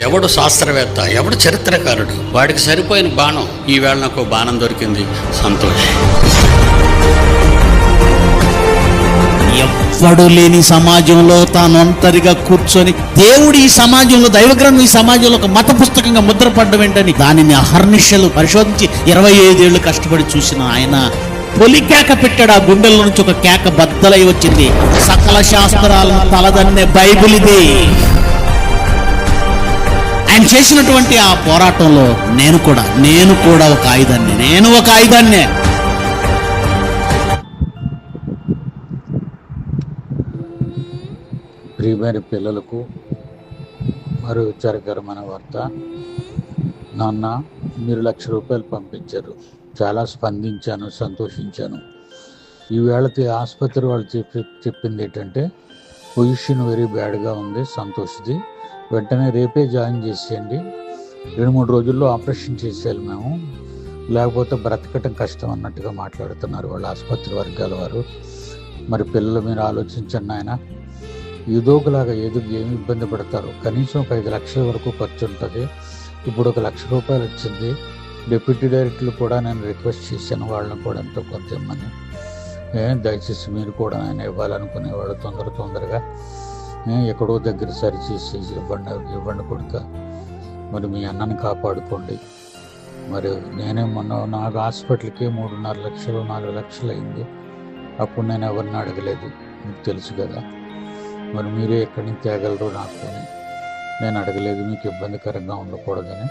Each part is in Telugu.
ఎవడు శాస్త్రవేత్త ఎవడు చరిత్రకారుడు? వాడికి సరిపోయిన బాణం. ఈవేళ నాకు బాణం దొరికింది. సంతోషం. ఎవ్వడు లేని సమాజంలో తాను ఒంటరిగా కూర్చొని దేవుడు ఈ సమాజంలో దైవగ్రంథం ఈ సమాజంలో ఒక మత పుస్తకంగా ముద్రపడ్డం ఏంటని దానిని అహర్నిశలు పరిశోధించి ఇరవై ఐదేళ్ళు కష్టపడి చూసిన ఆయన పొలి కేక పెట్టాడు. ఆ గుండెల నుంచి ఒక కేక బద్దలై వచ్చింది. సకల శాస్త్రాలను తలదన్నే బైబిల్ ఇది. ఆయన చేసినటువంటి ఆ పోరాటంలో నేను కూడా నేను కూడా ఒక ఆయుధాన్ని నేను ఒక ఆయుధాన్నే. ప్రియమైన పిల్లలకు మరో విచారకరమైన వార్త. నాన్న మీరు లక్ష రూపాయలు పంపించారు. చాలా స్పందించాను సంతోషించాను. ఈవేళ ఆసుపత్రి వాళ్ళు చెప్పి చెప్పింది ఏంటంటే పొజిషన్ వెరీ బ్యాడ్గా ఉంది సంతోష్ది. వెంటనే రేపే జాయిన్ చేసేయండి. రెండు మూడు రోజుల్లో ఆపరేషన్ చేసేయాలి మేము. లేకపోతే బ్రతకటం కష్టం అన్నట్టుగా మాట్లాడుతున్నారు వాళ్ళ ఆసుపత్రి వర్గాల వారు. మరి పిల్లలు మీరు ఆలోచించండి ఆయన ఏదో ఒకలాగా ఏదో ఏమి ఇబ్బంది పడతారు? కనీసం ఒక ఐదు లక్షల వరకు ఖర్చు ఉంటుంది. ఇప్పుడు ఒక లక్ష రూపాయలు వచ్చింది. డిప్యూటీ డైరెక్టర్లు కూడా నేను రిక్వెస్ట్ చేశాను. వాళ్ళని కూడా ఎంతో కొంత ఇమ్మని దయచేసి మీరు కూడా ఆయన ఇవ్వాలనుకునేవాడు తొందర తొందరగా ఎక్కడో దగ్గర సరి చేసి ఇవ్వండి ఇవ్వండి కొడుక. మరి మీ అన్నని కాపాడుకోండి. మరి నేనే మొన్న నాకు హాస్పిటల్కి మూడున్నర లక్షలు నాలుగు లక్షలు అయింది. అప్పుడు నేను ఎవరిని అడగలేదు మీకు తెలుసు కదా. మరి మీరే ఎక్కడి నుంచి తేగలరు నాకు నేను అడగలేదు మీకు ఇబ్బందికరంగా ఉండకూడదని.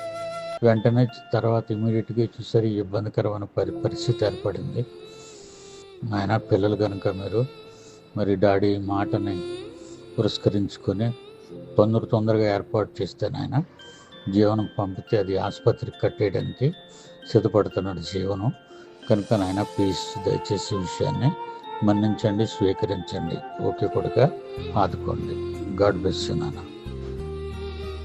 వెంటనే తర్వాత ఇమీడియట్గా చూసారు ఇబ్బందికరమైన పరి పరిస్థితి ఏర్పడింది. ఆయన పిల్లలు కనుక మీరు మరి డాడీ మాటని పురస్కరించుకొని తొందర తొందరగా ఏర్పాటు చేస్తే ఆయన జీవనం పంపితే అది ఆసుపత్రికి కట్టేయడానికి సిద్ధపడుతున్నాడు జీవనం. కనుక నాయన ప్లీజ్ దయచేసి విషయాన్ని మన్నించండి స్వీకరించండి. ఓకే కొడుక ఆదుకోండి. గాడ్ బ్లెస్ నాన్న